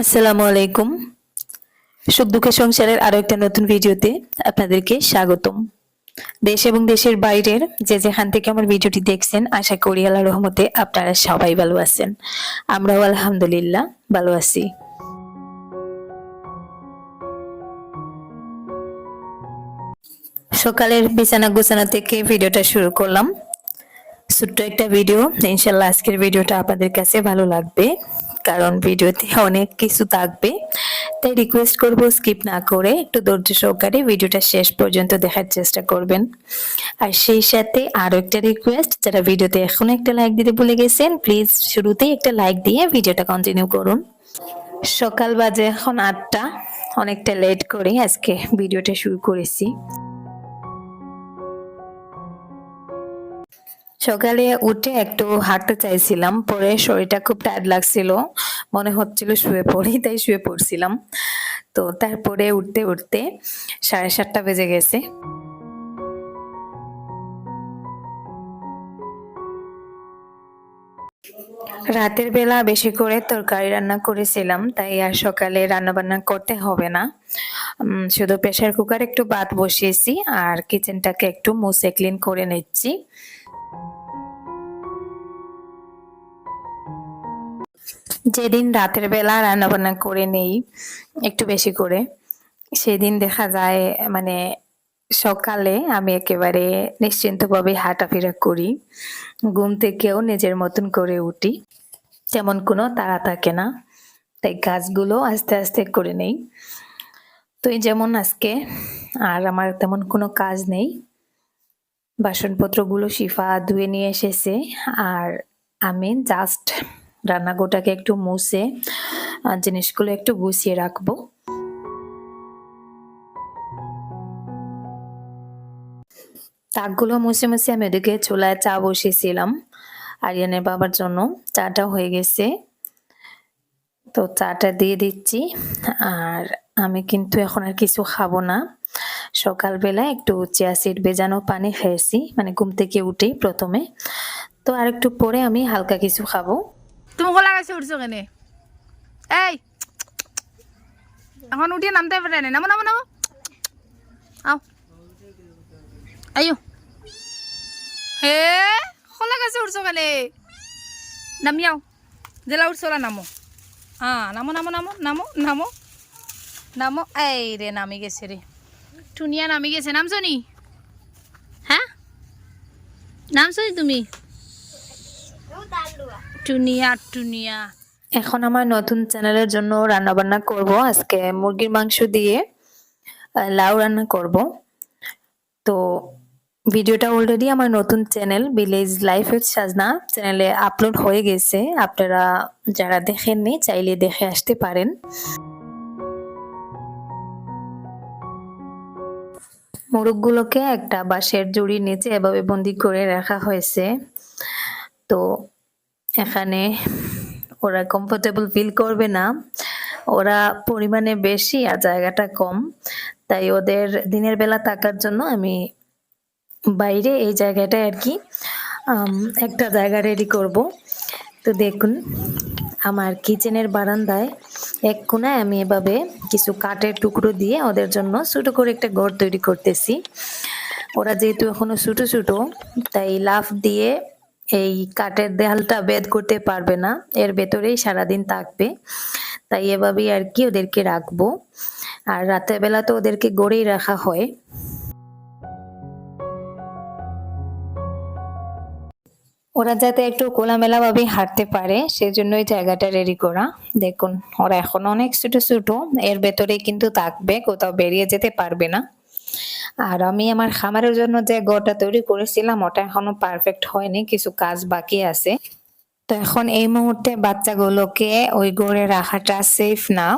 আসসালামু আলাইকুম। সুখ দুঃখের সংসারের আরও একটা নতুন ভিডিওতে আপনাদেরকে স্বাগতম। দেশ এবং দেশের বাইরের যে যেখান থেকে আমার ভিডিওটি দেখছেন, আশা করি আল্লাহ রহমতে আপনারা সবাই ভালো আছেন। আমরাও আলহামদুলিল্লাহ ভালো আছি। সকালের বিছানা গোছানা থেকে ভিডিওটা শুরু করলাম। ছোট্ট একটা ভিডিও। ইনশাল্লাহ আজকের ভিডিওটা আপনাদের কাছে ভালো লাগবে। কারণ ভিডিওতে অনেক কিছু থাকবে। তাই রিকোয়েস্ট করব স্কিপ না করে একটু ধৈর্য সহকারে ভিডিওটা শেষ পর্যন্ত দেখার চেষ্টা করবেন। আর সেই সাথে আরও একটা রিকোয়েস্ট যারা ভিডিওতে এখন একটা লাইক দিতে ভুলে গেছেন প্লিজ শুরুতেই একটা লাইক দিয়ে ভিডিওটা কন্টিনিউ করুন। সকাল বাজে এখন আটটা, অনেকটা লেট করে আজকে ভিডিওটা শুরু করেছি। সকালে উঠে একটু হাঁটতে চাইছিলাম, পরে শরীরটা খুব টায়ার্ড লাগছিল, মনে হচ্ছিল শুয়ে পড়ি, তাই শুয়ে পড়ছিলাম। তো তারপরে উঠতে উঠতে সাড়ে সাতটা বেজে গেছে। রাতের বেলা বেশি করে তরকারি রান্না করেছিলাম, তাই আর সকালে রান্না বান্না করতে হবে না। শুধু প্রেসার কুকার একটু বাদ বসিয়েছি, আর কিচেনটাকে একটু মুছে ক্লিন করে নিচ্ছি। যেদিন রাতের বেলা রান্না বান্না করে নেই, একটু বেশি করে, সেদিন দেখা যায় মানে সকালে আমি একেবারে নিশ্চিন্তভাবে হাঁটাফেরা করি, ঘুম থেকেও নিজের মতন করে উঠি। তেমন কোনো তাড়া থাকে না। তাই কাজগুলো আস্তে আস্তে করে নেই। তো এই যেমন আজকে, আর আমার তেমন কোনো কাজ নেই। বাসনপত্রগুলো শিফা ধুয়ে নিয়ে এসেছে, আর আমি জাস্ট রান্নাঘরটাকে একটু মুছে জিনিসগুলো একটু গুছিয়ে রাখব। তাকগুলো মুছে মুছে আমি ওদিকে চুলায় চা বসিয়েছিলাম। আরিয়ানের বাবার জন্য চাটা হয়ে গেছে। তো চাটা দিয়ে দিচ্ছি। আর আমি কিন্তু এখন আর কিছু খাব না। সকালবেলা একটু চিয়া সিড ভেজানো পানি খেয়েছি মানে ঘুম থেকে উঠেই প্রথমে। তো আর একটু পরে আমি হালকা কিছু খাব। তুমি খোলা গাছে উঠছো কেনে? এই! এখন উঠিয়ে নামতে পারে না নামো নামো নামো। আও। আইও। হে! গাছে উঠছো কেনে নামি আও জেলা উঠছো ওলা নামো। হ্যাঁ নামো নামো নামো নামো নামো নামো। এই রে, নামি গেছে রে। টুনিয়া নামি গেছে। নামছো নি হ্যাঁ? নামছো নি তুমি? টুনিয়া টুনিয়া। এখন আমার নতুন চ্যানেলের জন্য রান্না বান্না করব। আজকে মুরগির মাংস দিয়ে লাউ রান্না করব। তো ভিডিওটা অলরেডি আমার নতুন চ্যানেল ভিলেজ লাইফ উইথ সাজনা চ্যানেলে আপলোড হয়ে গেছে। আপনারা যারা দেখেননি, চাইলে দেখে আসতে পারেন। মোরগগুলোকে একটা বাঁশের জুড়ির নিচে এভাবে বন্দি করে রাখা হয়েছে। তো এখানে ওরা কমফোর্টেবল ফিল করবে না। ওরা পরিমাণে বেশি আর জায়গাটা কম। তাই ওদের দিনের বেলা থাকার জন্য আমি বাইরে এই জায়গাটায় আর কি একটা জায়গা রেডি করব। তো দেখুন, আমার কিচেনের বারান্দায় এক কোনায় আমি এভাবে কিছু কাঠের টুকরো দিয়ে ওদের জন্য ছোটো করে একটা ঘর তৈরি করতেছি। ওরা যেহেতু এখনও ছোটো ছোটো, তাই লাফ দিয়ে এই কাঠের দেয়ালটা বেদ করতে পারবে না। এর ভেতরেই সারাদিন থাকবে। তাই এভাবেই আর কি ওদেরকে রাখব। আর রাতের বেলা তো ওদেরকে গড়েই রাখা হয়। ওরা যাতে একটু খোলামেলা ভাবে হাঁটতে পারে সেজন্য এই জায়গাটা রেডি করা। দেখুন, ওরা এখন অনেক ছোট ছোট, এর ভেতরে কিন্তু থাকবে, কোথাও বেরিয়ে যেতে পারবে না। আর আমি আমার খামারের জন্য যে ঘরটা তৈরি করেছিলাম, ওটা এখনও পারফেক্ট হয়নি, কিছু কাজ বাকি আছে। তো এখন এই মুহূর্তে বাচ্চাগুলোকে ওই গড়ে রাখাটা সেফ না।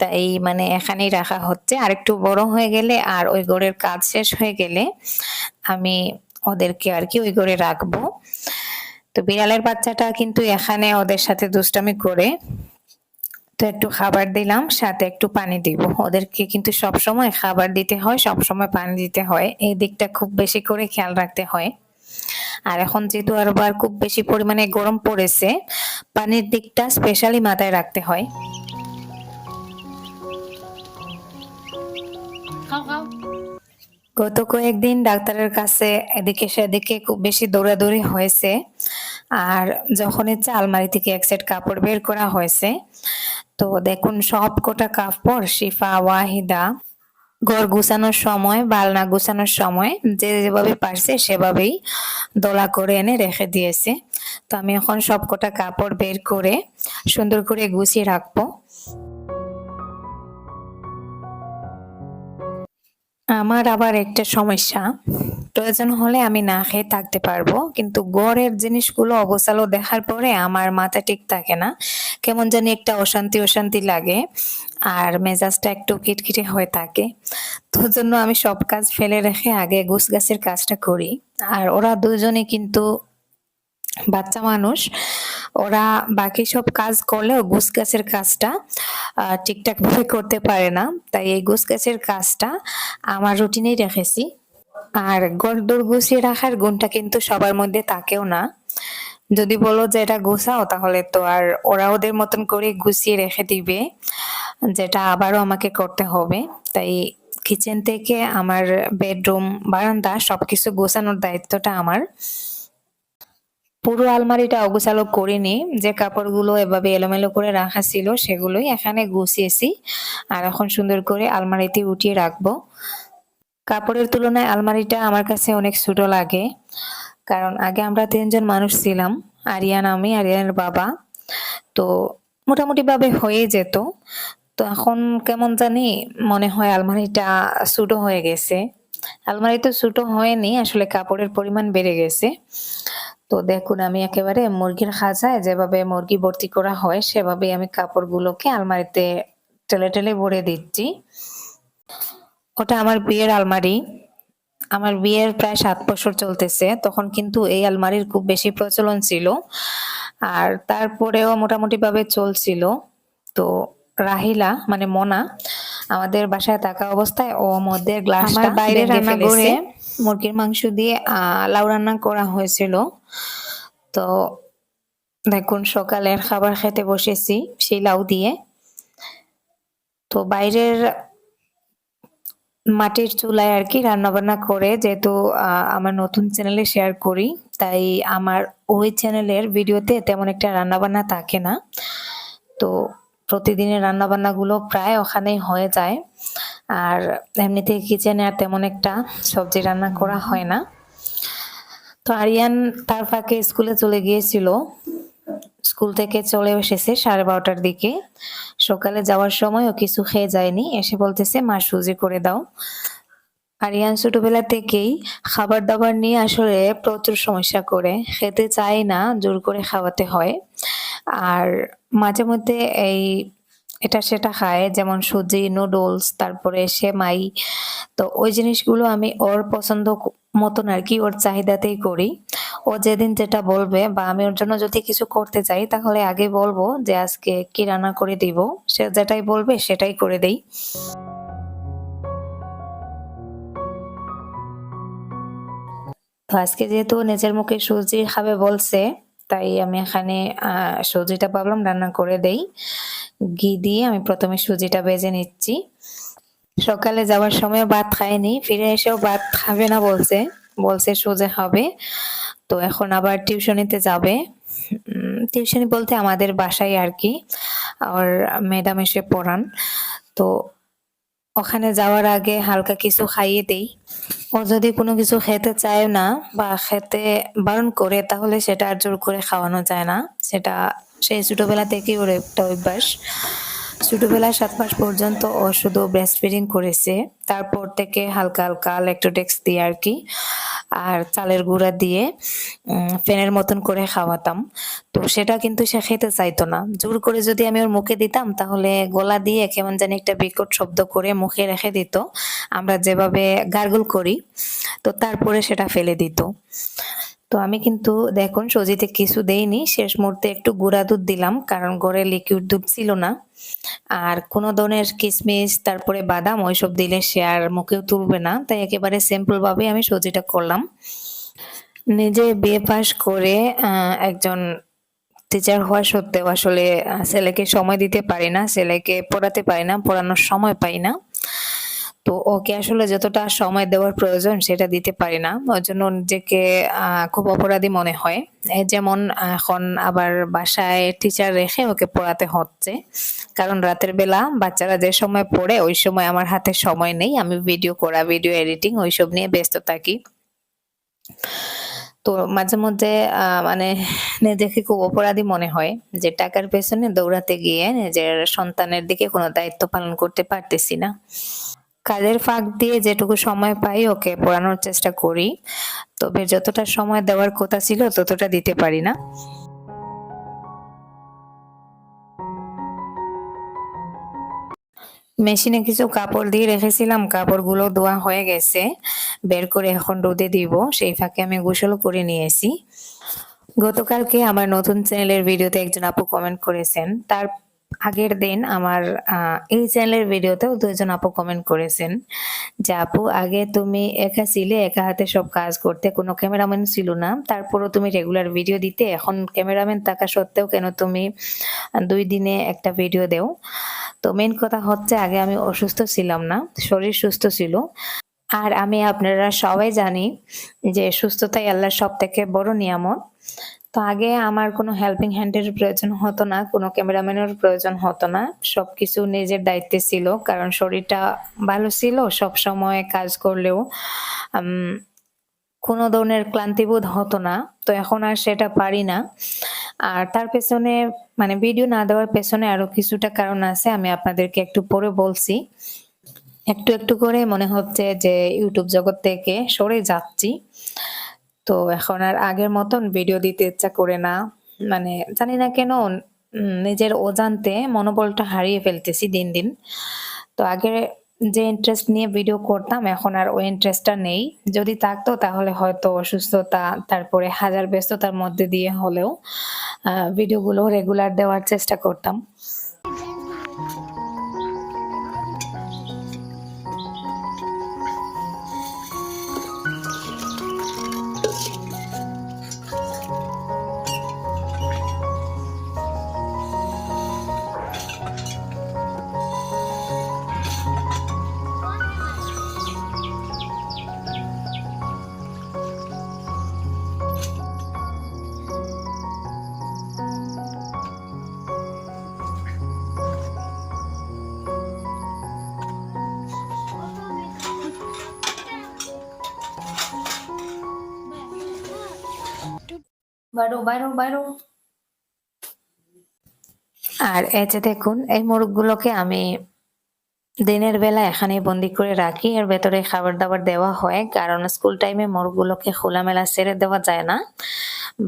তাই মানে এখানেই রাখা হচ্ছে। আর একটু বড় হয়ে গেলে আর ওই গড়ের কাজ শেষ হয়ে গেলে আমি ওদেরকে আর কি ওই ঘরে রাখব। তো বিড়ালের বাচ্চাটা কিন্তু এখানে ওদের সাথে দুষ্টামি করে তো একটু খাবার দিলাম, সাথে একটু পানি দিব। ওদেরকে কিন্তু সব সময় খাবার দিতে হয় সব সময় পানি দিতে হয়। এই দিকটা খুব বেশি করে খেয়াল রাখতে হয়। আর এখন যেহেতু আবার খুব বেশি পরিমাণে গরম পড়েছে, পানির দিকটা স্পেশালি মাথায় রাখতে হয়। খাও খাও। গত কয়েকদিন ডাক্তারের কাছে এদিকে সেদিকে খুব বেশি দৌড়াদৌড়ি হয়েছে। আর যখন ইচ্ছা আলমারি থেকে এক সেট কাপড় বের করা হয়েছে, তো দেখুন সব কটা কাপড় শিফা, ওয়াহিদা, ঘর গুছানোর সময়, বালনা গুছানোর সময়, যে যেভাবে পারছে সেভাবেই দোলা করে এনে রেখে দিয়েছে। তো আমি এখন সব কটা কাপড় বের করে সুন্দর করে গুছিয়ে রাখব। আমার আবার একটা সমস্যা। প্রয়োজন হলে আমি না খেয়ে থাকতে পারব। কিন্তু গড়ের জিনিসগুলো অগোছালো দেখার পরে আমার মাথা ঠিক থাকে না। কেমন জানি একটা অশান্তি অশান্তি লাগে আর মেজাজটা একটু খিটখিটে হয়ে থাকে। তো জন্য আমি সব কাজ ফেলে রেখে আগে গোছ গাছের কাজটা করি। আর ওরা দুজনে কিন্তু বাচ্চা মানুষ, ওরা বাকি সব কাজ করলেও গোছ গাছের কাজটা ঠিকঠাক ভাবে করতে পারে না। তাই এই গোছ গাছের কাজটা আমার রুটিনেই রেখেছি। আর গড়দৌড় গুছিয়ে রাখার গুণটা কিন্তু সবার মধ্যে থাকেও না। যদি বলো যে এটা গোছাও, তাহলে তো আর ওরা ওদের মতন করে গুছিয়ে রেখে দিবে, যেটা আবারও আমাকে করতে হবে। তাই কিচেন থেকে আমার বেডরুম বারান্দা সবকিছু গোছানোর দায়িত্বটা আমার। পুরো আলমারিটা অগোছালো করিনি। যে কাপড়গুলো এভাবে এলোমেলো করে রাখা ছিল সেগুলোই এখানে গুছিয়েছি। আর এখন সুন্দর করে আলমারিতে উঠিয়ে রাখব। কাপড়ের তুলনায় আলমারিটা আমার কাছে অনেক ছোট লাগে। কারণ আগে আমরা তিনজন মানুষ ছিলাম, আরিয়ান আমি, আরিয়ানের বাবা। তো মোটামুটি ভাবে হয়ে যেত। তো এখন কেমন জানি মনে হয় আলমারিটা ছোট হয়ে গেছে। আলমারি তো ছোট হয়নি, আসলে কাপড়ের পরিমাণ বেড়ে গেছে। তো দেখুন আমি একেবারে মুরগির খাঁচায় যেভাবে মুরগি ভর্তি করা হয় সেভাবে আমি কাপড়গুলোকে আলমারিতে টেলে টেলে ভরে দিচ্ছি। ওটা আমার বিয়ের আলমারি। আমার বিয়ের প্রায় সাত বছর চলতেছে। তখন কিন্তু এই আলমারির খুব বেশি প্রচলন ছিল। আর তারপরেও মোটামুটি ভাবে চলছিল। তো রাহিলা মানে মনা আমাদের বাসায় থাকা অবস্থায় ও মধ্যে গ্লাসটা বাইরে রান্না করে মুরগির মাংস দিয়ে লাউ রান্না করা হয়েছিল। তো দেখুন, সকালের খাবার খেতে বসেছি সেই লাউ দিয়ে। তো বাইরের মাটির চুলায় আর কি রান্না বান্না করে, যেহেতু আমার নতুন চ্যানেলে শেয়ার করি, তাই আমার ওই চ্যানেলের ভিডিওতে তেমন একটা রান্না বান্না থাকে না। তো প্রতিদিনের রান্না বান্নাগুলো প্রায় ওখানেই হয়ে যায়। আর এমনিতে কিচেনে আর তেমন একটা সবজি রান্না করা হয় না। তো আরিয়ান তার ফাঁকে স্কুলে চলে গিয়েছিল। স্কুল থেকে চলে এসেছে সাড়ে বারোটার দিকে। সকালে যাওয়ার সময় ও কিছু খেয়ে যায়নি। এসে বলতেছে, মা, সুজি করে দাও। আরিয়ান ছোটবেলা থেকেই খাবার দাবার নিয়ে আসলে প্রচুর সমস্যা করে। খেতে চায় না, জোর করে খাওয়াতে হয়। আর মাঝে মধ্যে এই এটা সেটা খায়, যেমন সুজি নুডলস তারপরে সেমাই। তো ওই জিনিসগুলো আমি ওর পছন্দ মতন আর কি ওর চাহিদাতেই করি। ও যেদিন যেটা বলবে বা আমি ওর জন্য যদি কিছু করতে চাই, তাহলে আগে বলব যে আজকে কি রান্না করে দিব। সে যেটাই বলবে সেটাই করে দেই। তো আজকে যেহেতু নিজের মুখে সুজি খাবে বলছে তাই আমি এখানে সুজিটা ভাবলাম রান্না করে দেই। ঘি দিয়ে আমি প্রথমে সুজিটা বেজে নিচ্ছি। সকালে যাওয়ার সময় ভাত খায়নি ফিরে এসেও ভাত খাবে না বলছে বলছে সোজা হবে তো এখন আবার টিউশনিতে যাবে। টিউশনি বলতে আমাদের বাসায় আর কি, আর ম্যাডাম এসে পড়ান। তো ওখানে যাওয়ার আগে হালকা কিছু খাইয়ে দেই। ও যদি কোনো কিছু খেতে চায় না বা খেতে বারণ করে, তাহলে সেটা আর জোর করে খাওয়ানো যায় না। সেটা সেই ছোটবেলা থেকেই ওর একটা অভ্যাস। ছোটবেলা সাত মাস পর্যন্ত ও শুধু ব্রেস্ট ফিডিং করেছে। তারপর থেকে হালকা হালকা ল্যাক্টোডেক্স দিয়ে আর কি, আর চালের গুঁড়া দিয়ে ফ্যানের মতন করে খাওয়াতাম। তো সেটা কিন্তু সে খেতে চাইতো না। জোর করে যদি আমি ওর মুখে দিতাম, তাহলে গলা দিয়ে কেমন জানি একটা বিকট শব্দ করে মুখে রেখে দিত। আমরা যেভাবে গার্গল করি, তো তারপরে সেটা ফেলে দিত। তো আমি কিন্তু দেখুন সজিতে কিছু দেইনি। শেষ মুহূর্তে একটু গুঁড়া দুধ দিলাম, কারণ ঘরে লিকুইড দুধ ছিল না। আর কোনো ধরনের কিশমিশ তারপরে বাদাম ওইসব দিলে সে আর মুখেও তুলবে না। তাই একেবারে সিম্পল ভাবে আমি সজিটা করলাম। নিজে বিয়ে পাশ করে একজন টিচার হওয়া সত্ত্বেও আসলে ছেলেকে সময় দিতে পারি না, ছেলেকে পড়াতে পারি না, পড়ানোর সময় পাই না। তো ওকে আসলে যতটা সময় দেওয়ার প্রয়োজন সেটা দিতে পারি না। ওর জন্য নিজেকে খুব অপরাধী মনে হয়। যেমন এখন আবার বাসায় টিচার রেখে ওকে পড়াতে হচ্ছে। কারণ রাতের বেলা বাচ্চারা যে সময় পড়ে ওই সময় আমার হাতে সময় নেই। আমি ভিডিও করা ভিডিও এডিটিং ওইসব নিয়ে ব্যস্ত থাকি। তো মাঝে মধ্যে মানে নিজেকে খুব অপরাধী মনে হয় যে টাকার পেছনে দৌড়াতে গিয়ে নিজের সন্তানের দিকে কোনো দায়িত্ব পালন করতে পারতেছি না। কাজের ফাঁক দিয়ে যেটুকু সময় পাই ওকে পড়ানোর চেষ্টা করি। তবে যতটা সময় দেওয়ার কথা ছিল ততটা দিতে পারি না। মেশিনে কিছু কাপড় দিয়ে রেখেছিলাম, কাপড়গুলো ধোয়া হয়ে গেছে। বের করে এখন রোদে দিব, সেই ফাঁকে আমি গোসল করে নিয়েছি। গতকালকে আমার নতুন চ্যানেলের ভিডিওতে একজন আপু কমেন্ট করেছেন, তার আগের দিন আমার এই চ্যানেলের ভিডিওতেও দুজন আপু কমেন্ট করেছেন যে, আপু, আগে তুমি একা ছিলে, একা হাতে সব কাজ করতে, কোনো ক্যামেরাম্যান ছিল না। তারপরও তুমি রেগুলার ভিডিও দিতে, এখন ক্যামেরাম্যান থাকা সত্ত্বেও কেন তুমি দুই দিনে একটা ভিডিও দেও? তো মেন কথা হচ্ছে, আগে আমি অসুস্থ ছিলাম না, শরীর সুস্থ ছিল। আর আমি আপনারা সবাই জানি যে, সুস্থতাই আল্লাহর সব থেকে বড় নিয়ামত। তো আগে আমার কোনো হেল্পিং হ্যান্ডের প্রয়োজন হতো না, কোনো ক্যামেরাম্যানের প্রয়োজন হতো না। সবকিছু নিজের দায়িত্বে ছিল, কারণ শরীরটা ভালো ছিল, সব সময় কাজ করলেও কোনো ধরনের ক্লান্তিবোধ হতো না। তো এখন আর সেটা পারি না। আর তার পেছনে মানে ভিডিও না দেওয়ার পেছনে আরও কিছুটা কারণ আছে, আমি আপনাদেরকে একটু পরে বলছি। একটু একটু করে মনে হচ্ছে যে ইউটিউব জগৎ থেকে সরে যাচ্ছি। তো এখন আর আগের মতন ভিডিও দিতে ইচ্ছা করে না। মানে জানি না কেন নিজের অজান্তে মনোবলটা হারিয়ে ফেলতেছি দিন দিন। তো আগে যে ইন্টারেস্ট নিয়ে ভিডিও করতাম, এখন আর ওই ইন্টারেস্টটা নেই। যদি থাকতো তাহলে হয়তো অসুস্থতা, তারপরে হাজার ব্যস্ততার মধ্যে দিয়ে হলেও ভিডিওগুলো রেগুলার দেওয়ার চেষ্টা করতাম। বাইরো বাইরো বাইরো আর এই যে দেখুন এই মোরগগুলোকে আমি দিনের বেলা এখানে বন্দি করে রাখি। এর ভেতরে খাবার দাবার দেওয়া হয় কারণ স্কুল টাইমে মোরগগুলোকে খোলামেলা ছেড়ে দেওয়া যায় না।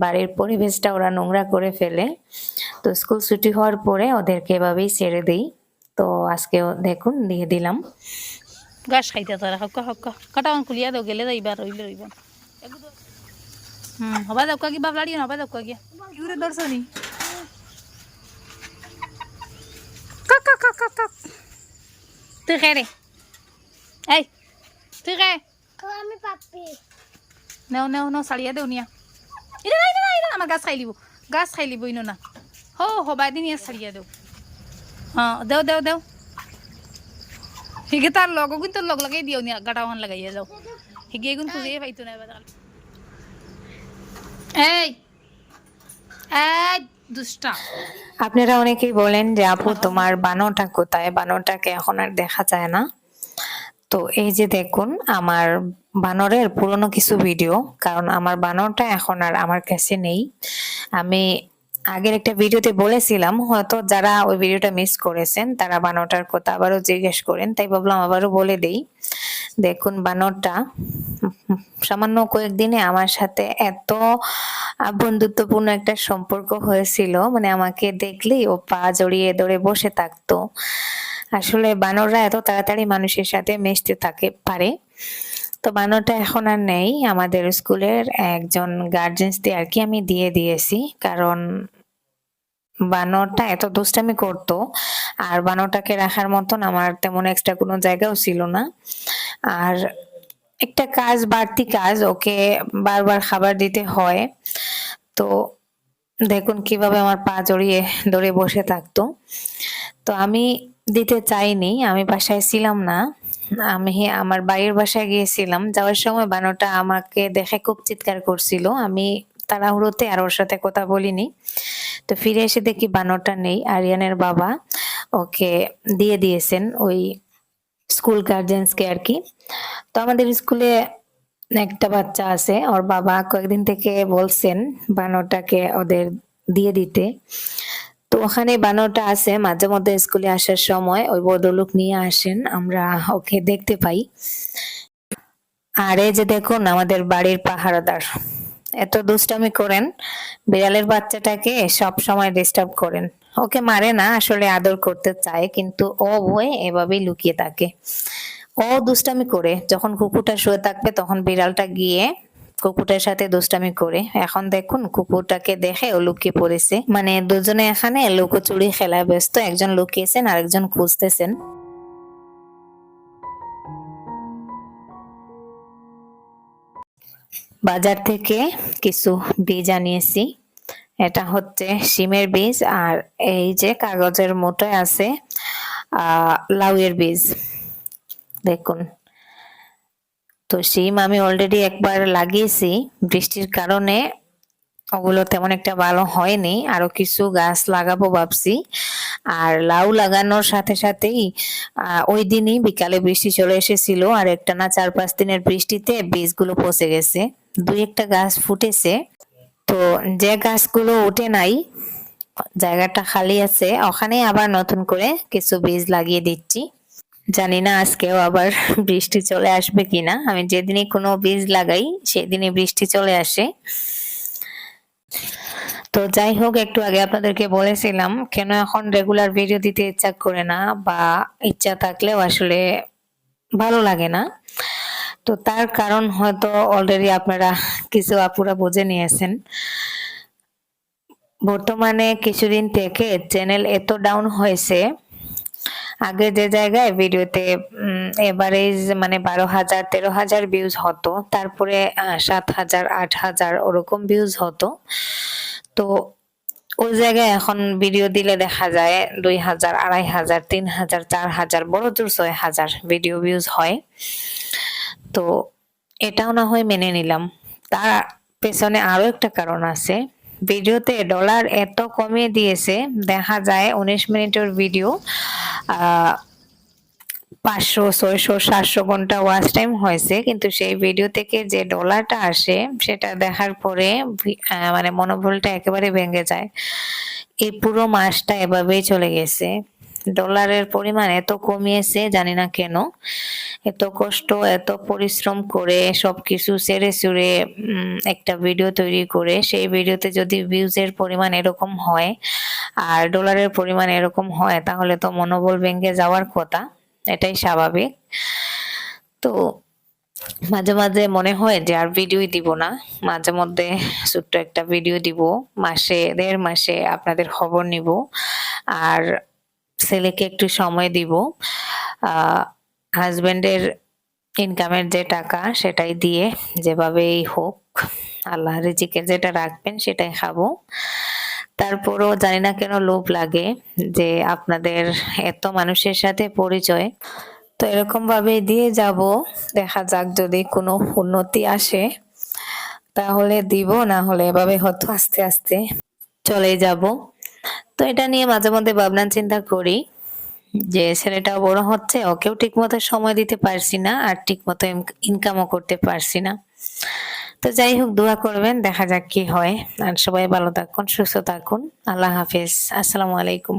বাড়ির পরিবেশটা ওরা নোংরা করে ফেলে। তো স্কুল ছুটি হওয়ার পরে ওদেরকে এভাবেই ছেড়ে দিই। তো আজকেও দেখুন দিয়ে দিলাম। গাছ খাইতে তারা হক্কা হক্কা। কাটাওয়ান খুলিয়া দাও গেলে যাইবা রইলে রইবা কি বাবলাড়ি হবা যাও গিয়া ইউরে দর্শনী কাক কাক কাক কাক কাক? তুই খে রে এই তুই খে আমি পাপি। নেও নেও নেও সারিয়া দেও নিয়া। এটা না এটা না এটা না, আমার গাছ খাই লিব। গাছ খাই লিব ইনো না। হো হবাই দিন ইয়া সারিয়া দেও। হ্যাঁ দেও দেও দেও। হিগে তার লগ কিন্তু লগ লাগাই দিও নিয়া গাটাওয়ান লাগাইয়া যাও হিগে খুঁজে পাইতো না এবার এই আপনারা অনেকেই বলেন যে, আপু, তোমার বানরটা কোথায়? বানরটাকে এখন আর দেখা যায় না। তো এই যে দেখুন, আমার বানরের পুরনো কিছু ভিডিও, কারণ আমার বানরটা এখন আর আমার কাছে নেই। আমি আগের একটা ভিডিওতে বলেছিলাম, হয়তো যারা ওই ভিডিওটা মিস করেছেন, তারা বানরটার কথা আবারও জিজ্ঞেস করেন, তাই ভাবলাম আবারও বলে দেই। দেখুন, বানরটা সামান্য কয়েকদিনে আমার সাথে এত বন্ধুত্বপূর্ণ একটা সম্পর্ক হয়েছিল। মানে আমাকে দেখলেই ও পা জড়িয়ে ধরে বসে থাকতো। আসলে বানররা এত তাড়াতাড়ি মানুষের সাথে মিশতে থাকে, পারে। তো বানরটা এখন আর নেই। আমাদের স্কুলের একজন গার্জেন্স দিয়ে আর কি আমি দিয়ে দিয়েছি। কারণ বানরটা এত দুষ্টামি করতো। আর বানরটাকে রাখার মতন আমার তেমন এক্সট্রা কোনো জায়গাও ছিল না। আর একটা কাজ, বাড়তি কাজ ওকে বারবার খাবার দিতে হয়। তো দেখুন কীভাবে আমার পা জড়িয়ে, ধরে বসে থাকতো। তো আমি দিতে চাইনি, আমি বাসায় ছিলাম না। আমি আমার বাড়ির বাসায় গিয়েছিলাম, যাওয়ার সময় বানরটা আমাকে দেখে খুব চিৎকার করছিল। আমি তাড়াহুড়োতে আর ওর সাথে কথা বলিনি। তো ফিরে এসে দেখি বানরটা নেই, আরিয়ানের বাবা ওকে দিয়ে দিয়েছেন ওই স্কুল গার্জেন্সকে আর কি। তো আমাদের স্কুলে একটা বাচ্চা আছে, ওর বাবা কয়েকদিন থেকে বলছেন বানরটাকে ওদের দিয়ে দিতে। তো ওখানে বানরটা আছে, মাঝে মধ্যে স্কুলে আসার সময় ওই ভদ্রলোক নিয়ে আসেন, আমরা ওকে দেখতে পাই। আর এই যে দেখুন, আমাদের বাড়ির পাহারাদার। এত দুষ্টামি করেন, বিড়ালের বাচ্চাটাকে সব সময় ডিস্টার্ব করেন। ওকে মারে না, আসলে আদর করতে চায়, কিন্তু ও ভয়ে এভাবেই লুকিয়ে থাকে। ও দুষ্টামি করে, যখন কুকুরটা শুয়ে থাকবে, তখন বিড়ালটা গিয়ে কুকুরটার সাথে দুষ্টামি করে। এখন দেখুন, কুকুরটাকে দেখে ও লুকিয়ে পড়েছে। মানে দুজনে এখানে লুকোচুরি খেলায় ব্যস্ত, একজন লুকিয়েছেন আর একজন খুঁজতেছেন। বাজার থেকে কিছু বীজ আনিয়েছি। এটা হচ্ছে শিমের বীজ আর এই যে কাগজের মোটায় আছে লাউয়ের বীজ। দেখুন। তো শিম আমি অলরেডি একবার লাগিয়েছি। বৃষ্টির কারণে ওগুলো তেমন একটা ভালো হয়নি। আরও কিছু গাছ লাগাবো ভাবছি। আর লাউ লাগানোর সাথে সাথেই ওই দিনই বিকালে বৃষ্টি চলে এসেছিল আর একটা না চার পাঁচ দিনের বৃষ্টিতে বীজগুলো পচে গেছে। দুই একটা গাছ ফুটেছে। তো যে গাছগুলো উঠে নাই, জায়গাটা খালি আছে ওখানে আবার নতুন করে কিছু বীজ লাগিয়ে দিচ্ছি। জানি না আজকেও আবার বৃষ্টি চলে আসবে কিনা। আমি যেদিনই কোনো বীজ লাগাই, সেদিনই বৃষ্টি চলে আসে। তো যাই হোক, একটু আগে আপনাদেরকে বলেছিলাম, কেন এখন রেগুলার ভিডিও দিতে ইচ্ছা করে না বা ইচ্ছা থাকলেও আসলে ভালো লাগে না। তো তার কারণ হয়তো অলরেডি আপনারা কিছু আপুরা বুঝে নিয়েছেন। বর্তমানে কিছুদিন থেকে চ্যানেল এত ডাউন হয়েছে, আগে যে জায়গায় ভিডিওতে এভারেজ মানে বারো হাজার, তেরো হাজার ভিউজ হতো, তারপরে সাত হাজার, আট হাজার ওরকম ভিউজ হতো। তো ওই জায়গায় এখন ভিডিও দিলে দেখা যায় দুই হাজার, আড়াই হাজার, তিন হাজার, চার হাজার, বড় জোর ছয় হাজার ভিডিও ভিউজ হয়। তো এটাও না হয় মেনে নিলাম। তার পেছনে আরও একটা কারণ আছে। ভিডিওতে ডলার এত কমিয়ে দিয়েছে, দেখা যায় উনিশ মিনিটের ভিডিও পাঁচশো, ছয়শো, সাতশো ঘণ্টা ওয়াচ টাইম হয়েছে, কিন্তু সেই ভিডিও থেকে যে ডলারটা আসে, সেটা দেখার পরে মানে মনোবলটা একেবারে ভেঙে যায়। এই পুরো মাসটা এভাবেই চলে গেছে। ডলারের পরিমাণ এত কমিয়েছে জানি না কেন। এত কষ্ট এত পরিশ্রম করে সবকিছু ছেড়ে চুড়ে উম, একটা ভিডিও তৈরি করে। সেই ভিডিওতে যদি ভিউজের পরিমাণ এরকম হয় আর ডলারের পরিমাণ এরকম হয় তাহলে তো মনোবল ভেঙে যাওয়ার কথা। এটাই স্বাভাবিক। তো মাঝে মাঝে মনে হয় যে আর ভিডিওই দিব না। মাঝে মধ্যে ছোট্ট একটা ভিডিও দিব। মাসে দেড় মাসে আপনাদের খবর নিব। আর ছেলেকে একটু সময় দিব। আহ হাজবেন্ডের ইনকামের যে টাকা সেটাই দিয়ে যেভাবেই হোক আল্লাহ রিজিকে যেটা রাখবেন সেটাই খাব। তারপরও জানি না কেন লোভ লাগে যে আপনাদের এত মানুষের সাথে পরিচয়। তো এরকম ভাবে দিয়ে যাব, দেখা যাক যদি কোনো উন্নতি আসে, তাহলে দিব, না হলে এভাবে হয়তো আস্তে আস্তে চলে যাব। তো এটা নিয়ে মাঝে মধ্যে ভাবনা চিন্তা করি যে ছেলেটা বড় হচ্ছে, ওকেও ঠিক মতো সময় দিতে পারছি না আর ঠিক মতো ইনকামও করতে পারছি না। তো যাই হোক, দোয়া করবেন, দেখা যাক কি হয়। আর সবাই ভালো থাকুন, সুস্থ থাকুন। আল্লাহ হাফিজ। আসসালামু আলাইকুম।